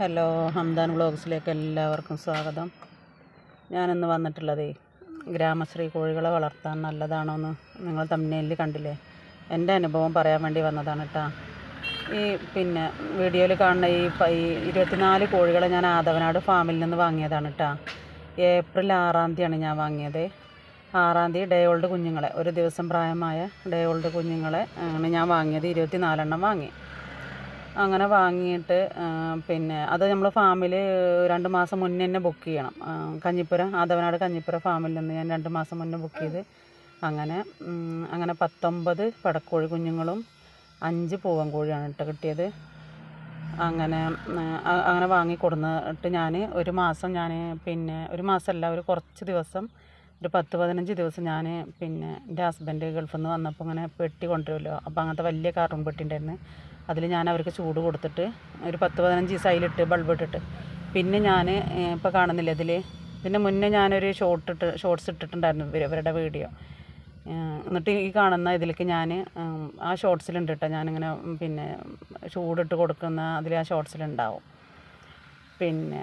Hello Hamdan വ്ളോഗ്സിലേക്ക് എല്ലാവർക്കും സ്വാഗതം. ഞാനിന്ന് വന്നിട്ടുള്ളതേ ഗ്രാമശ്രീ കോഴികളെ വളർത്താൻ നല്ലതാണോ എന്ന് നിങ്ങൾ തമ്മിലിൽ കണ്ടില്ലേ? എന്റെ അനുഭവം പറയാൻ വേണ്ടി വന്നതാണ് കേട്ടോ ഈ പിന്നെ വീഡിയോയിൽ കാണുന്ന ഈ ഈ ഇരുപത്തിനാല് കോഴികളെ ഞാൻ ആദവനാട് ഫാമിൽ നിന്ന് വാങ്ങിയതാണ് കേട്ടോ ഏപ്രിൽ ആറാം തീയതിയാണ് ഞാൻ വാങ്ങിയത്. ആറാം തീയതി ഡേ ഓൾഡ് കുഞ്ഞുങ്ങളെ ഒരു ദിവസം പ്രായമായ ഡേ ഓൾഡ് കുഞ്ഞുങ്ങളെ ആണ് ഞാൻ വാങ്ങിയത്. ഇരുപത്തി നാലെണ്ണം വാങ്ങി. അങ്ങനെ വാങ്ങിയിട്ട് പിന്നെ അത് നമ്മൾ ഫാമിൽ രണ്ട് മാസം മുന്നേ തന്നെ ബുക്ക് ചെയ്യണം. കഞ്ഞിപ്പുര ആദവനാട് കഞ്ഞിപ്പുര ഫാമിൽ നിന്ന് ഞാൻ രണ്ട് മാസം മുന്നേ ബുക്ക് ചെയ്ത് അങ്ങനെ അങ്ങനെ പത്തൊമ്പത് പടക്കോഴി കുഞ്ഞുങ്ങളും അഞ്ച് പൂവൻ കോഴിയാണ് കേട്ടോ കിട്ടിയത്. അങ്ങനെ അങ്ങനെ വാങ്ങി കൊടുന്നിട്ട് ഞാൻ ഒരു മാസം ഞാൻ പിന്നെ ഒരു മാസമല്ല ഒരു കുറച്ച് ദിവസം ഒരു പത്ത് പതിനഞ്ച് ദിവസം ഞാൻ പിന്നെ എന്റെ ഹസ്ബൻഡ് ഗൾഫിൽ നിന്ന് വന്നപ്പോൾ ഇങ്ങനെ പെട്ടി കൊണ്ടുവരുമല്ലോ അപ്പോൾ അങ്ങനത്തെ വലിയ കാർട്ടൂൺ പെട്ടി ഉണ്ടായിരുന്നു. അതിൽ ഞാൻ അവർക്ക് ചൂട് കൊടുത്തിട്ട് ഒരു പത്ത് പതിനഞ്ച് ദിവസം അതിലിട്ട് ബൾബ് ഇട്ടിട്ട്. പിന്നെ ഞാൻ ഇപ്പോൾ കാണുന്നില്ല ഇതിൽ ഇതിന് മുന്നേ ഞാനൊരു ഷോർട്ട് ഇട്ട് ഷോർട്സ് ഇട്ടിട്ടുണ്ടായിരുന്നു ഇവർ ഇവരുടെ വീഡിയോ എന്നിട്ട് ഈ കാണുന്ന ഇതിലേക്ക് ഞാൻ ആ ഷോർട്സിലുണ്ട് കേട്ടോ ഞാനിങ്ങനെ പിന്നെ ചൂടിട്ട് കൊടുക്കുന്ന അതിൽ ആ ഷോർട്സിലുണ്ടാവും പിന്നെ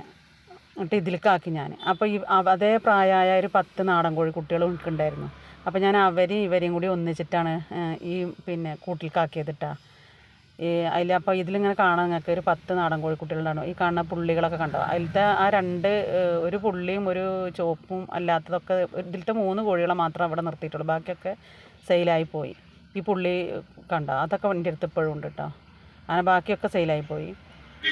എന്നിട്ട് ഇതിലേക്കാക്കി ഞാൻ. അപ്പോൾ ഈ അതേ പ്രായമായ ഒരു പത്ത് നാടൻ കോഴി കുട്ടികളും എനിക്കുണ്ടായിരുന്നു. അപ്പോൾ ഞാൻ അവരെയും ഇവരെയും കൂടി ഒന്നിച്ചിട്ടാണ് ഈ പിന്നെ കൂട്ടിലേക്കാക്കിയത് കേട്ടോ അതിൽ അപ്പോൾ ഇതിലിങ്ങനെ കാണാൻ നിങ്ങൾക്ക് ഒരു പത്ത് നാടൻ കോഴിക്കുട്ടികളുണ്ടാവും ഈ കാണുന്ന പുള്ളികളൊക്കെ കണ്ടോ? അതിലത്തെ ആ രണ്ട് ഒരു പുള്ളിയും ഒരു ചുവപ്പും അല്ലാത്തതൊക്കെ ഇതിലത്തെ മൂന്ന് കോഴികളെ മാത്രം അവിടെ നിർത്തിയിട്ടുള്ളൂ. ബാക്കിയൊക്കെ സെയിലായി പോയി. ഈ പുള്ളി കണ്ടോ? അതൊക്കെ എന്റെ അടുത്ത് ഇപ്പോഴും ഉണ്ട് കേട്ടോ അങ്ങനെ ബാക്കിയൊക്കെ സെയിലായി പോയി.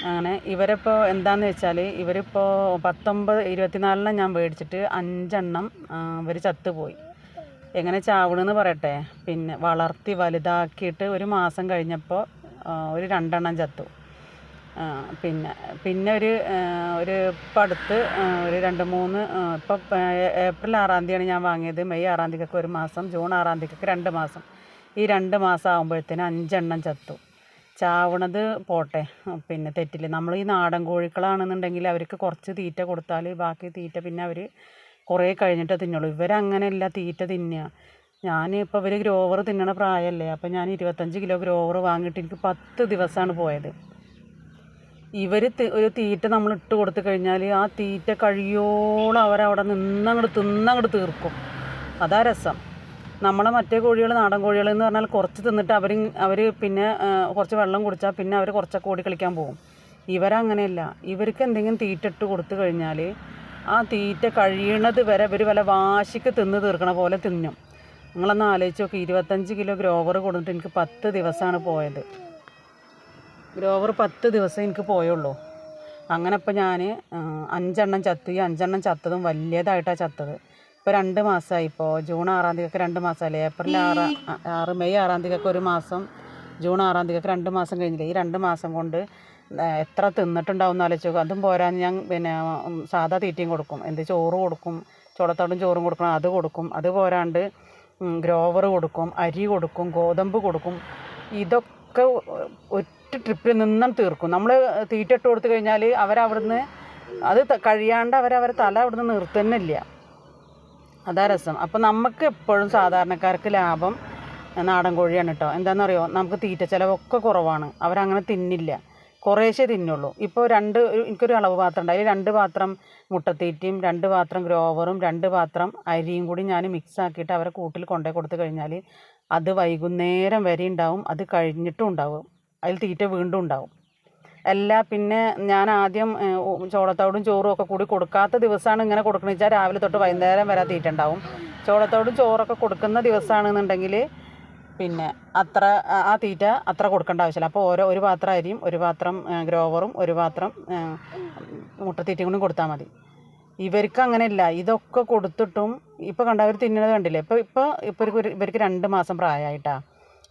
അങ്ങനെ ഇവരിപ്പോൾ എന്താണെന്ന് വെച്ചാൽ ഇവരിപ്പോൾ പത്തൊമ്പത് ഇരുപത്തിനാലിനെ ഞാൻ മേടിച്ചിട്ട് അഞ്ചെണ്ണം ഇവർ ചത്തുപോയി. എങ്ങനെ ചാവണമെന്ന് പറയട്ടെ? പിന്നെ വളർത്തി വലുതാക്കിയിട്ട് ഒരു മാസം കഴിഞ്ഞപ്പോൾ ഒരു രണ്ടെണ്ണം ചത്തു. പിന്നെ പിന്നെ ഒരു ഒരു ഇപ്പം അടുത്ത് ഒരു രണ്ട് മൂന്ന് ഇപ്പം ഏപ്രിൽ ആറാം തീയതിയാണ് ഞാൻ വാങ്ങിയത്. മെയ് ആറാം തീയതിക്കൊക്കെ ഒരു മാസം ജൂൺ ആറാം തീയതിക്കൊക്കെ രണ്ട് മാസം. ഈ രണ്ട് മാസം ആകുമ്പോഴത്തേന് അഞ്ചെണ്ണം ചത്തു. ചാവണത് പോട്ടെ പിന്നെ തെറ്റില്ല. നമ്മൾ ഈ നാടൻ കോഴികളാണെന്നുണ്ടെങ്കിൽ അവർക്ക് കുറച്ച് തീറ്റ കൊടുത്താൽ ബാക്കി തീറ്റ പിന്നെ അവർ കുറേ കഴിഞ്ഞിട്ടേ തിന്നുള്ളൂ. ഇവരങ്ങനെയല്ല തീറ്റ തിന്നുക. ഞാൻ ഇപ്പോൾ ഇവർ ഗ്രോവർ തിന്നണ പ്രായമല്ലേ അപ്പോൾ ഞാൻ ഇരുപത്തഞ്ച് കിലോ ഗ്രോവർ വാങ്ങിയിട്ട് എനിക്ക് പത്ത് ദിവസമാണ് പോയത്. ഇവർ ഒരു തീറ്റ നമ്മൾ ഇട്ട് കൊടുത്തു കഴിഞ്ഞാൽ ആ തീറ്റ കഴിയോളം അവരവിടെ നിന്നങ്ങോട്ട് തിന്നങ്ങോട്ട് തീർക്കും. അതാ രസം. നമ്മളെ മറ്റേ കോഴികൾ നാടൻ കോഴികൾ എന്ന് പറഞ്ഞാൽ കുറച്ച് തിന്നിട്ട് അവർ അവർ പിന്നെ കുറച്ച് വെള്ളം കുടിച്ചാൽ പിന്നെ അവർ കുറച്ചൊക്കെ ഓടി കളിക്കാൻ പോകും. ഇവരങ്ങനെയല്ല. ഇവർക്ക് എന്തെങ്കിലും തീറ്റ ഇട്ട് കൊടുത്തു കഴിഞ്ഞാൽ ആ തീറ്റ കഴിയണത് വരെ ഇവർ വല്ല വാശിക്ക് തിന്ന് തീർക്കണ പോലെ തിന്നും. നിങ്ങളൊന്ന് ആലോചിച്ച് നോക്കി. ഇരുപത്തഞ്ച് കിലോ ഗ്രോവർ കൊടുത്തിട്ട് എനിക്ക് പത്ത് ദിവസമാണ് പോയത്. ഗ്രോവർ പത്ത് ദിവസം എനിക്ക് പോയുള്ളൂ. അങ്ങനെ ഇപ്പോൾ ഞാൻ അഞ്ചെണ്ണം ചത്തു. ഈ അഞ്ചെണ്ണം ചത്തതും വലിയതായിട്ടാണ് ചത്തത്. ഇപ്പോൾ രണ്ട് മാസമായി ഇപ്പോൾ. ജൂൺ ആറാം തീയതിക്ക് രണ്ട് മാസമല്ലേ? ഏപ്രിൽ ആറ് ആറ് മെയ് ആറാം തീയതിക്ക് ഒരു മാസം. ജൂൺ ആറാം തീയതിക്ക് രണ്ട് മാസം കഴിഞ്ഞില്ല? ഈ രണ്ട് മാസം കൊണ്ട് എത്ര തിന്നിട്ടുണ്ടാവും എന്ന് ആലോചിച്ച് അതും പോരാൻ ഞാൻ പിന്നെ സാധാ തീറ്റയും കൊടുക്കും. എന്ത് ചോറ് കൊടുക്കും ചോളത്തോടും ചോറും കൊടുക്കണം അത് കൊടുക്കും. അത് പോരാണ്ട് ഗ്രോവർ കൊടുക്കും അരി കൊടുക്കും ഗോതമ്പ് കൊടുക്കും. ഇതൊക്കെ ഒറ്റ ട്രിപ്പിൽ നിന്നും തീർക്കും. നമ്മൾ തീറ്റ ഇട്ട് കൊടുത്തു കഴിഞ്ഞാൽ അവരവിടുന്ന് അത് കഴിയാണ്ട് അവരവരെ തല അവിടുന്ന് നിർത്തുന്നില്ല. അതാ രസം. അപ്പോൾ നമുക്ക് എപ്പോഴും സാധാരണക്കാർക്ക് ലാഭം നാടൻ കോഴിയാണ് കേട്ടോ എന്താണെന്നറിയോ നമുക്ക് തീറ്റ ചിലവൊക്കെ കുറവാണ്. അവരങ്ങനെ തിന്നില്ല. കുറേശ്ശേ തിന്നുള്ളൂ. ഇപ്പോൾ രണ്ട് എനിക്കൊരു അളവ് പാത്രം ഉണ്ട് അതിൽ രണ്ട് പാത്രം മുട്ടത്തീറ്റയും രണ്ട് പാത്രം ഗ്രോവറും രണ്ട് പാത്രം അരിയും കൂടി ഞാൻ മിക്സ് ആക്കിയിട്ട് അവരെ കൂട്ടിൽ കൊണ്ടുപോയി കൊടുത്തു കഴിഞ്ഞാൽ അത് വൈകുന്നേരം വരെ ഉണ്ടാവും. അത് കഴിഞ്ഞിട്ടും ഉണ്ടാവും. അതിൽ തീറ്റ വീണ്ടും ഉണ്ടാവും. അല്ല പിന്നെ ഞാൻ ആദ്യം ചോളത്തോടും ചോറും ഒക്കെ കൂടി കൊടുക്കാത്ത ദിവസമാണ് ഇങ്ങനെ കൊടുക്കണമെന്ന് വെച്ചാൽ രാവിലെ തൊട്ട് വൈകുന്നേരം വരെ തീറ്റ ഉണ്ടാവും. ചോളത്തോടും ചോറൊക്കെ കൊടുക്കുന്ന ദിവസമാണെന്നുണ്ടെങ്കിൽ പിന്നെ അത്ര ആ- തീറ്റ അത്ര കൊടുക്കേണ്ട ആവശ്യമില്ല. അപ്പോൾ ഓരോ ഒരു പാത്രം അരിയും ഒരു പാത്രം ഗ്രോവറും ഒരു പാത്രം മുട്ടത്തീറ്റയും കൂടി കൊടുത്താൽ മതി. ഇവർക്ക് അങ്ങനെയല്ല. ഇതൊക്കെ കൊടുത്തിട്ടും ഇപ്പോൾ കണ്ട അവർ തിന്നണത് കണ്ടില്ലേ? ഇപ്പോൾ ഇപ്പോൾ ഇപ്പോൾ ഒരു- ഇവർക്ക് രണ്ട് മാസം പ്രായമായിട്ടാണ്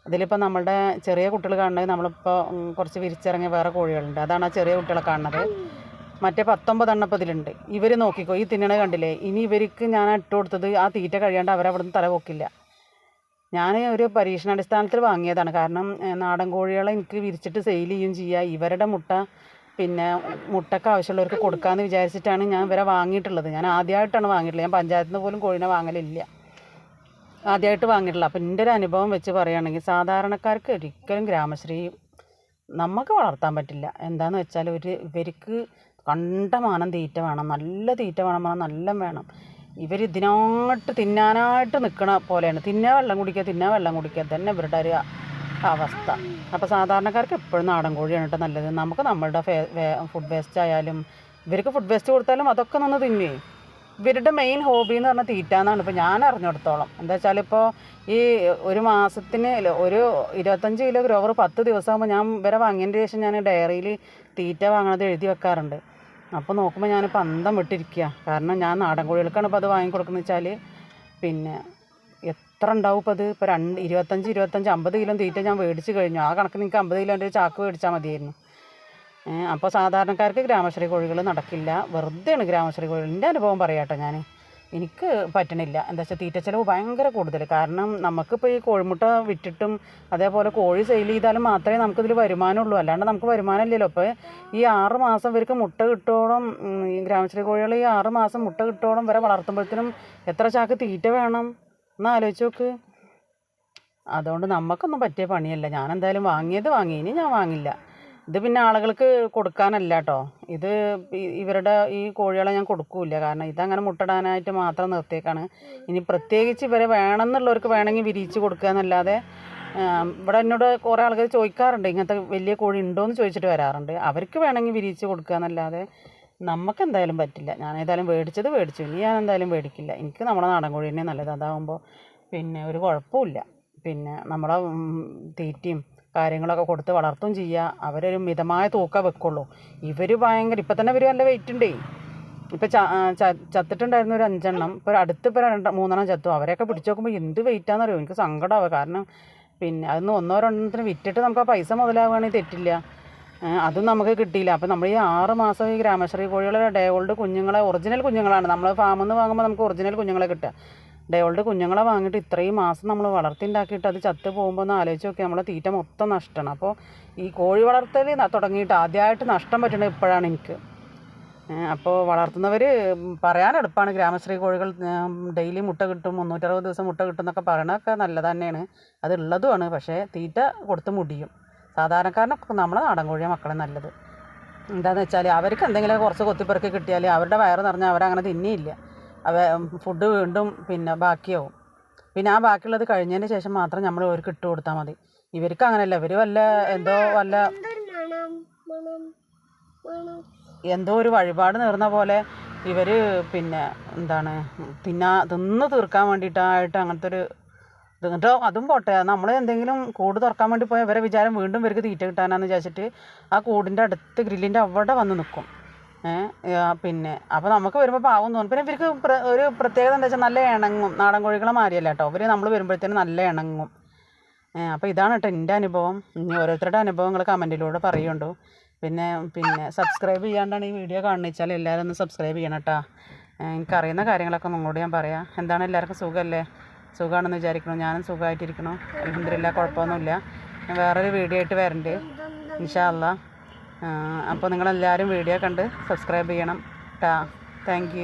അതിലിപ്പോൾ നമ്മളുടെ ചെറിയ കുട്ടികൾ കാണുന്നത് നമ്മളിപ്പോൾ കുറച്ച് വിരിച്ചിറങ്ങിയ വേറെ കോഴികളുണ്ട്. അതാണ് ആ ചെറിയ കുട്ടികളെ കാണുന്നത്. മറ്റേ പത്തൊമ്പതെണ്ണം ഇപ്പോൾ ഇതിലുണ്ട്. ഇവർ നോക്കിക്കോ ഈ തിന്നണത് കണ്ടില്ലേ? ഇനി ഇവർക്ക് ഞാൻ ഇട്ട് കൊടുത്തത് ആ തീറ്റ കഴിയാണ്ട് അവരവിടുന്ന് തല പൊക്കില്ല. ഞാൻ ഒരു പരീക്ഷണാടിസ്ഥാനത്തിൽ വാങ്ങിയതാണ്. കാരണം നാടൻ കോഴികളെ എനിക്ക് വിരിച്ചിട്ട് സെയിൽ ചെയ്യുകയും ചെയ്യുക ഇവരുടെ മുട്ട പിന്നെ മുട്ടയ്ക്ക് ആവശ്യമുള്ളവർക്ക് കൊടുക്കാമെന്ന് വിചാരിച്ചിട്ടാണ് ഞാൻ ഇവരെ വാങ്ങിയിട്ടുള്ളത്. ഞാൻ ആദ്യമായിട്ടാണ് വാങ്ങിയിട്ടുള്ളത്. ഞാൻ പഞ്ചായത്തിൽ നിന്ന് പോലും കോഴിനെ വാങ്ങലില്ല. ആദ്യമായിട്ട് വാങ്ങിയിട്ടില്ല അപ്പം എന്റെ ഒരു അനുഭവം വെച്ച് പറയുകയാണെങ്കിൽ സാധാരണക്കാർക്ക് ഒരിക്കലും ഗ്രാമശ്രീ നമുക്ക് വളർത്താൻ പറ്റില്ല. എന്താണെന്ന് വെച്ചാൽ ഒരു ഇവർക്ക് കണ്ടമാനം തീറ്റ വേണം നല്ല തീറ്റ വേണം നല്ല വേണം ഇവർ ഇതിനായിട്ട് തിന്നാനായിട്ട് നിൽക്കണ പോലെയാണ്. തിന്നാ വെള്ളം കുടിക്കുക തിന്നാ വെള്ളം കുടിക്കുക തന്നെ ഇവരുടെ ഒരു അവസ്ഥ. അപ്പോൾ സാധാരണക്കാർക്ക് എപ്പോഴും നാടൻ കോഴിയാണ് കേട്ടോ നല്ലത്. നമുക്ക് നമ്മളുടെ ഫുഡ് വേസ്റ്റ് ആയാലും ഇവർക്ക് ഫുഡ് വേസ്റ്റ് കൊടുത്താലും അതൊക്കെ നിന്ന് തിന്നേ. ഇവരുടെ മെയിൻ ഹോബി എന്ന് പറഞ്ഞാൽ തീറ്റ എന്നാണ്. ഇപ്പോൾ ഞാൻ അറിഞ്ഞിടത്തോളം. എന്താ വെച്ചാൽ ഇപ്പോൾ ഈ ഒരു മാസത്തിന് ഒരു ഇരുപത്തഞ്ച് കിലോ ഗ്രോവർ പത്ത് ദിവസമാകുമ്പോൾ ഞാൻ ഇവരെ വാങ്ങിയതിന് ശേഷം ഞാൻ ഡയറിയിൽ തീറ്റ വാങ്ങണത് എഴുതി വെക്കാറുണ്ട്. അപ്പോൾ നോക്കുമ്പോൾ ഞാനിപ്പോൾ അന്തം വിട്ടിരിക്കുക കാരണം ഞാൻ നാടൻ കോഴികൾക്കാണ് ഇപ്പോൾ അത് വാങ്ങിക്കൊടുക്കുന്നത് വെച്ചാൽ പിന്നെ എത്ര ഉണ്ടാവും ഇപ്പോൾ അത്? ഇപ്പോൾ രണ്ട് ഇരുപത്തഞ്ച് ഇരുപത്തഞ്ച് അമ്പത് കിലോ തീറ്റ ഞാൻ മേടിച്ച് കഴിഞ്ഞു. ആ കണക്ക് നിങ്ങൾക്ക് അമ്പത് കിലോന്റെ ഒരു ചാക്ക് മേടിച്ചാൽ മതിയായിരുന്നു. അപ്പോൾ സാധാരണക്കാർക്ക് ഗ്രാമശ്രീ കോഴികൾ നടക്കില്ല. വെറുതെയാണ് ഗ്രാമശ്രീ കോഴികൾ. എന്റെ അനുഭവം പറയാട്ടോ ഞാൻ എനിക്ക് പറ്റണില്ല. എന്താ വെച്ചാൽ തീറ്റ ചിലവ് ഭയങ്കര കൂടുതൽ കാരണം നമുക്കിപ്പോൾ ഈ കോഴിമുട്ട വിറ്റിട്ടും അതേപോലെ കോഴി സെയിൽ ചെയ്താലും മാത്രമേ നമുക്കിതിൽ വരുമാനമുള്ളൂ. അല്ലാണ്ട് നമുക്ക് വരുമാനം ഇല്ലല്ലോ അപ്പോൾ ഈ ആറ് മാസം വരെക്ക് മുട്ട കിട്ടോളം ഗ്രാമശ്രീ കോഴികൾ ഈ ആറ് മാസം മുട്ട കിട്ടോളം വരെ വളർത്തുമ്പോഴത്തേനും എത്ര ചാക്ക് തീറ്റ വേണം? എന്ന് ആലോചിച്ച് നോക്ക്. അതുകൊണ്ട് നമുക്കൊന്നും പറ്റിയ പണിയല്ല. ഞാൻ എന്തായാലും വാങ്ങിയത് വാങ്ങി. ഇനി ഞാൻ വാങ്ങില്ല. ഇത് പിന്നെ ആളുകൾക്ക് കൊടുക്കാനല്ല കേട്ടോ ഇത് ഇവരുടെ ഈ കോഴികളെ ഞാൻ കൊടുക്കൂല കാരണം ഇതങ്ങനെ മുട്ടടാനായിട്ട് മാത്രം നിർത്തിയേക്കാണ്. ഇനി പ്രത്യേകിച്ച് ഇവരെ വേണമെന്നുള്ളവർക്ക് വേണമെങ്കിൽ വിരിയിച്ച് കൊടുക്കുക എന്നല്ലാതെ ഇവിടെ എന്നോട് കുറേ ആൾക്കാർ ചോദിക്കാറുണ്ട്. ഇങ്ങനത്തെ വലിയ കോഴി ഉണ്ടോ എന്ന് ചോദിച്ചിട്ട് വരാറുണ്ട്. അവർക്ക് വേണമെങ്കിൽ വിരിയിച്ച് കൊടുക്കുക എന്നല്ലാതെ നമുക്ക് എന്തായാലും പറ്റില്ല. ഞാൻ ഏതായാലും മേടിച്ചത് മേടിച്ചു ഇനി ഞാൻ എന്തായാലും മേടിക്കില്ല എനിക്ക് നമ്മുടെ നാടൻ കോഴി തന്നെ നല്ലത്. അതാകുമ്പോൾ പിന്നെ ഒരു കുഴപ്പമില്ല പിന്നെ നമ്മുടെ തീറ്റയും കാര്യങ്ങളൊക്കെ കൊടുത്ത് വളർത്തും ചെയ്യുക അവരൊരു മിതമായ തൂക്കം വെക്കുള്ളൂ. ഇവർ ഭയങ്കര ഇപ്പം തന്നെ ഇവർ നല്ല വെയിറ്റ് ഉണ്ടേ. ഇപ്പം ചത്തിട്ടുണ്ടായിരുന്ന ഒരു അഞ്ചെണ്ണം ഇപ്പോൾ അടുത്ത് ഇപ്പോൾ രണ്ട് മൂന്നെണ്ണം ചത്തു. അവരെയൊക്കെ പിടിച്ച് നോക്കുമ്പോൾ എന്ത് വെയിറ്റാണെന്നറിയോ എനിക്ക് സങ്കടമാവുക കാരണം പിന്നെ അതൊന്ന് ഒന്നോ രണ്ടെണ്ണത്തിന് വിറ്റിട്ട് നമുക്ക് ആ പൈസ മുതലാവുകയാണെങ്കിൽ തെറ്റില്ല. അതും നമുക്ക് കിട്ടിയില്ല. അപ്പോൾ നമ്മൾ ഈ ആറ് മാസം ഈ ഗ്രാമശ്രീ കോഴികളെ ഡേ ഓൾഡ് കുഞ്ഞുങ്ങളെ ഒറിജിനൽ കുഞ്ഞുങ്ങളാണ്. നമ്മൾ ഫാമിൽ നിന്ന് വാങ്ങുമ്പോൾ നമുക്ക് ഒറിജിനൽ കുഞ്ഞുങ്ങളെ കിട്ടുക. ഡേ ഓൾഡ് കുഞ്ഞുങ്ങളെ വാങ്ങിയിട്ട് ഇത്രയും മാസം നമ്മൾ വളർത്തി ഉണ്ടാക്കിയിട്ട് അത് ചത്ത് പോകുമ്പോൾ ഒന്ന് ആലോചിച്ച് നോക്കി നമ്മളെ തീറ്റ മൊത്തം നഷ്ടമാണ് അപ്പോൾ ഈ കോഴി വളർത്തൽ തുടങ്ങിയിട്ട് ആദ്യമായിട്ട് നഷ്ടം പറ്റുന്നത് ഇപ്പോഴാണ് എനിക്ക്. അപ്പോൾ വളർത്തുന്നവർ പറയാൻ എളുപ്പമാണ് ഗ്രാമശ്രീ കോഴികൾ ഡെയിലി മുട്ട കിട്ടും മുന്നൂറ്ററുപത് ദിവസം മുട്ട കിട്ടും എന്നൊക്കെ പറയണതൊക്കെ നല്ലത് തന്നെയാണ്. അത് ഉള്ളതുമാണ് പക്ഷേ തീറ്റ കൊടുത്ത് മുടിയും. സാധാരണക്കാരനൊക്കെ നമ്മളെ നാടൻ കോഴിയാണ് മക്കളെ നല്ലത്. എന്താണെന്ന് വെച്ചാൽ അവർക്ക് എന്തെങ്കിലും കുറച്ച് കൊത്തിപ്പെറുക്കി കിട്ടിയാൽ അവരുടെ വയറ് നിറഞ്ഞാൽ അവരങ്ങനെ തിന്നിയില്ല. അവ ഫുഡ് വീണ്ടും പിന്നെ ബാക്കിയാവും. പിന്നെ ആ ബാക്കിയുള്ളത് കഴിഞ്ഞതിന് ശേഷം മാത്രം നമ്മൾ അവർക്ക് ഇട്ട് കൊടുത്താൽ മതി. ഇവർക്ക് അങ്ങനെയല്ല ഇവർ വല്ല എന്തോ വല്ല എന്തോ ഒരു വഴിപാട് നേർന്ന പോലെ ഇവർ പിന്നെ എന്താണ് തിന്നാ തിന്ന് തീർക്കാൻ വേണ്ടിയിട്ടായിട്ട് അങ്ങനത്തെ ഒരു എന്നിട്ടോ അതും പോട്ടെ. നമ്മൾ എന്തെങ്കിലും കൂട് തുറക്കാൻ വേണ്ടി പോയാൽ ഇവരെ വിചാരം വീണ്ടും ഇവർക്ക് തീറ്റ കിട്ടാനാന്ന് വിചാരിച്ചിട്ട് ആ കൂടിന്റെ അടുത്ത് ഗ്രില്ലിന്റെ അവിടെ വന്ന് നിൽക്കും പിന്നെ. അപ്പോൾ നമുക്ക് വരുമ്പോൾ പാവം തോന്നും. പിന്നെ ഇവർക്ക് ഒരു പ്രത്യേകത എന്താ വെച്ചാൽ നല്ല ഇണങ്ങും. നാടൻ കോഴികളെ മാറിയല്ല കേട്ടോ. ഇവർ നമ്മൾ വരുമ്പോഴത്തേനും നല്ല ഇണങ്ങും. അപ്പോൾ ഇതാണ് കേട്ടോ എന്റെ അനുഭവം. ഇനി ഓരോരുത്തരുടെ അനുഭവങ്ങൾ കമന്റിലൂടെ പറയുണ്ടോ. പിന്നെ പിന്നെ സബ്സ്ക്രൈബ് ചെയ്യാണ്ടാണ് ഈ വീഡിയോ കാണിച്ചാൽ എല്ലാവരും ഒന്ന് സബ്സ്ക്രൈബ് ചെയ്യണം കേട്ടോ. എനിക്കറിയുന്ന കാര്യങ്ങളൊക്കെ നിങ്ങളോട് ഞാൻ പറയാം. എന്താണ് എല്ലാവർക്കും സുഖമല്ലേ സുഖമാണെന്ന് വിചാരിക്കണം. ഞാനും സുഖമായിട്ടിരിക്കണം അലഹമില്ല കുഴപ്പമൊന്നുമില്ല. ഞാൻ വേറൊരു വീഡിയോ ആയിട്ട് വരണ്ട്. ഇൻഷാല്ല അപ്പോൾ നിങ്ങളെല്ലാവരും വീഡിയോ കണ്ട് സബ്സ്ക്രൈബ് ചെയ്യണം ടാ താങ്ക്